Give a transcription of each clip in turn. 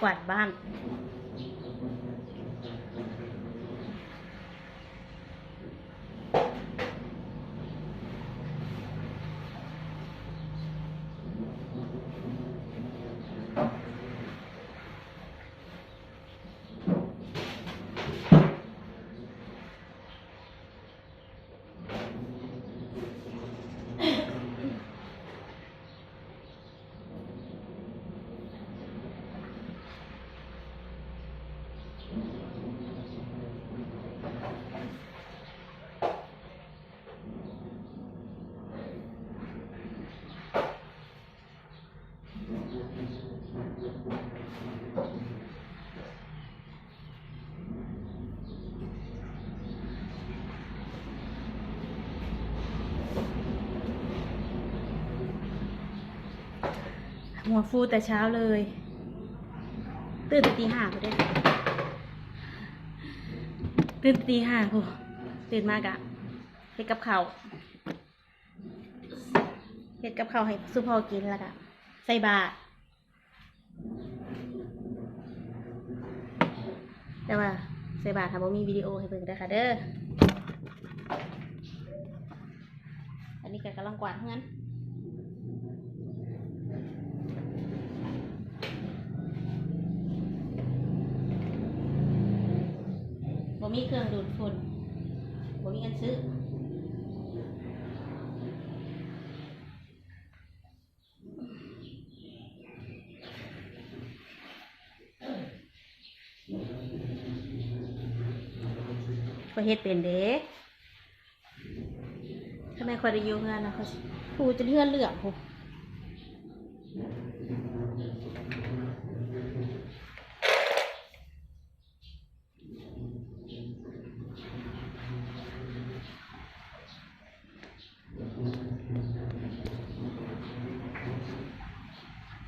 กวาดบ้าน หัวฟูแต่เช้าเลย ตื่นตีห้าพอได้ตื่นตีห้าพอตื่นมากอะเฮ็ดกับข้าวเฮ็ดกับข้าวให้สุพอกินแล้วกะใส่บาตรแต่ว่าใส่บาตรค่ะบ่มีวิดีโอให้เบิ่งเด้ค่ะเด้ออันนี้ก็กำลังกวาดเฮือน มีเครื่องดูดฝุ่นบ่มีเงินซื้อก็เฮ็ดเป็นเด้ทำไมคอยได้อยู่เฮือนนะเขาสิผู้จะเฮือนเหลืองผู้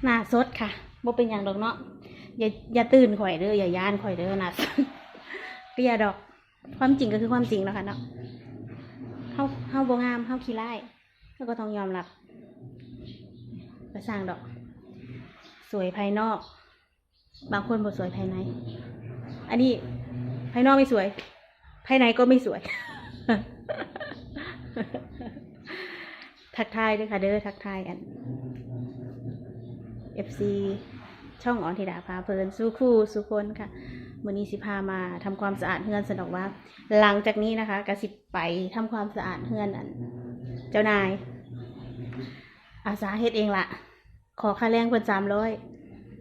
หน้าสดค่ะบ่เป็นอย่างดอกเนาะอย่าอย่าตื่นข่อยเด้ออย่าย่านข่อยเด้อนะก็อย่าดอก ความจริงก็คือความจริงแล้วค่ะเนาะเฮาเฮาบ่งามเฮาขี้ร้ายเฮาก็ต้องยอมรับก็สร้างดอก สวยภายนอก บางคนบ่สวยภายใน อันนี้ภายนอกไม่สวย ภายในก็ไม่สวย ทักทายด้วยค่ะเด้อทักทายกัน FC ช่องออนธิดาพาเพลินสู้คู่สู้คนค่ะมือนี้สิพามาทำความสะอาดเฮือนสนอกว่า หลังจากนี้นะคะกสิไปทำความสะอาดเฮือนอัน เจ้านาย อาสาเฮ็ดเองละขอค่าแรงเพิ่นสามร้อย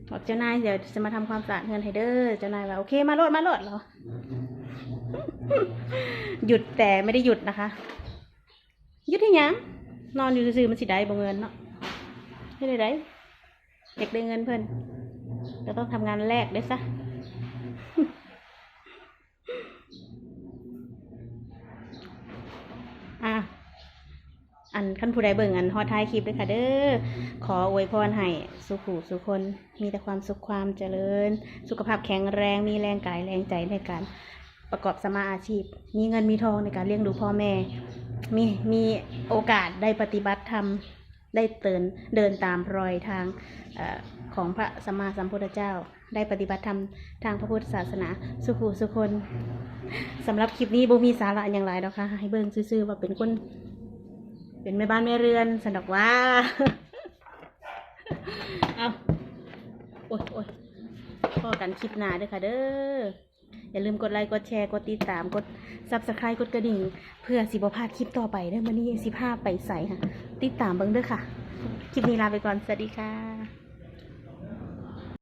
บอกเจ้านายเดี๋ยวจะมาทำความสะอาดเฮือนให้เด้อเจ้านายว่าโอเคมาโลดมาโลดเหรอหยุดแต่ไม่ได้หยุดนะคะหยุดที่ยังนอนอยู่ซื่อมันสิได้บ่เงินเนาะให้ได้ได้ อยากได้เงินเพิ่นก็ต้องทำงานแลกได้ซะอะอันขั้นผู้ใดเบิ่งอันฮอดท้ายคลิปด้วยค่ะเด้อ ขออวยพรให้สุขูสุคน มีแต่ความสุขความเจริญ สุขภาพแข็งแรง มีแรงกายแรงใจในการประกอบสมมาอาชีพ มีเงินมีทองในการเลี้ยงดูพ่อแม่ มีมีโอกาสได้ปฏิบัติธรรม ได้เดินเดินตามรอยทางอของพระสัมมาสัมพุทธเจ้า ได้ปฏิบัติธรรมทางพระพุทธศาสนาสุขูสุคนสำหรับคลิปนี้บ่มีสาระอย่างไรดอกค่ะให้เบิ่งซื่อๆว่าเป็นคนเป็นแม่บ้านแม่เรือนสันดอกว่าเอาโอ๊ยโอ๊ยพอกันคลิปหน้าด้วยค่ะเด้อ อย่าลืมกดไลค์กดแชร์กดติดตามกดซับสไครต์กดกระดิ่ง เพื่อสิบพลาดคลิปต่อไปเด้อมื่อนี้สิภาไปใส่ค่ะ ติดตามเบิ้งเด้อค่ะ คลิปนี้ลาไปก่อน สวัสดีค่ะ